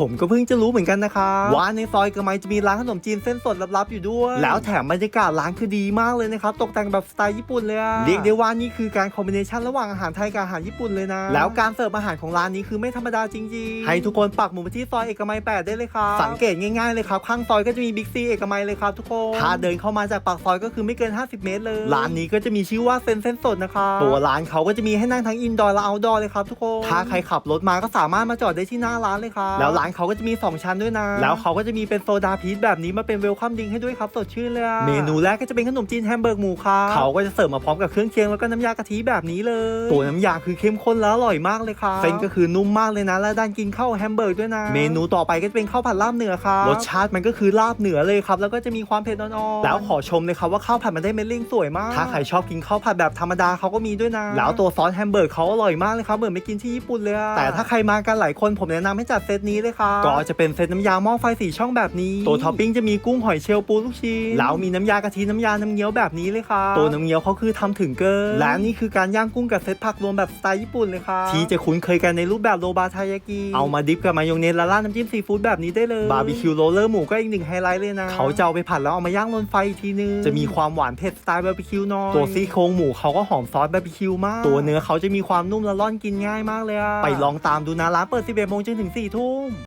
ผมก็เพิ่งจะรู้เหมือนกันนะครับว่าในซอยกระไมจะมีร้านขนมจีนเส้นสดลับๆอยู่ด้วย แล้วแถมบรรยากาศร้านคือดีมากเลยนะครับ ตกแต่งแบบสไตล์ญี่ปุ่นเลยอะเรียกได้ว่านี่คือการคอมบิเนชันระหว่างอาหารไทยกับอาหารญี่ปุ่นเลยนะ แล้วการเสิร์ฟอาหารของร้านนี้คือไม่ธรรมดาจริงๆ ให้ทุกคนปักหมุดไปที่ซอยเอกมัย8ได้เลยครับสังเกตง่ายๆเลยครับข้างซอยก็จะมีบิ๊กซีเอกมัยเลยครับทุกคนถ้าเดินเข้ามาจากปากซอยก็คือไม่เกิน 50 เมตรเลยร้านนี้ก็จะมีชื่อว่าเซนเส้นสดนะครับตัวร้านเขาก็จะมีให้นั่งทั้งอินดอร์และเอาท์ดอร์เลยครับทุกคนถ้าใครขับรถมาก็สามารถมาจอดได้ที่หน้าร้านเลยครับแล้วร้านเขาก็จะมี 2 ชั้นด้วยนะ แล้วเขาก็จะมีเป็นโซดาพีชแบบนี้มาเป็นเวลคัมดิงให้ด้วยครับสดชื่นเลยอะเมนูแรกก็จะเป็นขนมจีนแฮมเบอร์กหมูครับเขาก็จะเสิร์ฟมาพร้อมกับเครื่องเคียงแล้วก็น้ำยากะทิแบบนี้เลย ตัวน้ำยาคือเข้มข้นแล้วอร่อยมากเลยครับเส้นก็คือนุ่มมากเลยนะ และด้านกินข้าวแฮมเบอร์กด้วยนะ เมนูต่อไปก็จะเป็นข้าวผัดลาบเหนือครับรสชาติมันก็คือลาบเหนือเลยครับแล้วก็จะมีความเผ็ดอ่อนๆแล้วขอชมเลยครับว่าข้าวผัดมันได้เม็ดเล่งสวยมากถ้าใครชอบกินข้าวผัดแบบธรรมดาเขาก็มีด้วยนะแล้วตัวซอสแฮมเบอร์กเขาอร่อยมากเลยครับเหมือนไปกินที่ญี่ปุ่นเลยอะแต่ถ้าใครมากันหลายคนผมแนะนำให้จัดเซตนี้เลยครับก็จะเป็นเซตน้ำยาหม้อไฟสีช่องแบบนี้ ตัวท็อปปิ้งจะมีกุ้งหอยเชลล์ปูลูกชิ้นแล้วมีน้ำยากะทิน้ำยาน้ำเงี้ยวแบบนี้เลยครับตัวน้ำเงี้ยวเขาคือทำถึงเกินและนี่คือการย่างกุ้งกับเซตผักรวมแบบสไตล์ญี่ปุ่นเลยครับที่จะคุ้นเคยกันในรูปแบบโรบาทายากิเอามาดิฟกับมายองเนสและราดน้ำจิ้มซีฟู้ดแบบนี้ได้เลยบาร์บีคิวโรลเลอร์หมูก็อีกหนึ่งไฮไลท์เลยนะเขาจะเอาไปผัดแล้วเอามาย่างบนไฟอีกทีนึงจะมีความหวานเผ็ดสไตล์บาร์บีคิวหน่อยตัวซี่โครงหมูเขาก็หอมซอสบาร์บีคิวมาก ตัวเนื้อเขาจะมีความนุ่มและร่อนกินง่ายมากเลยอะไปลองตามดูนะร้านเปิด 11โมงจนถึง4ทุ่ม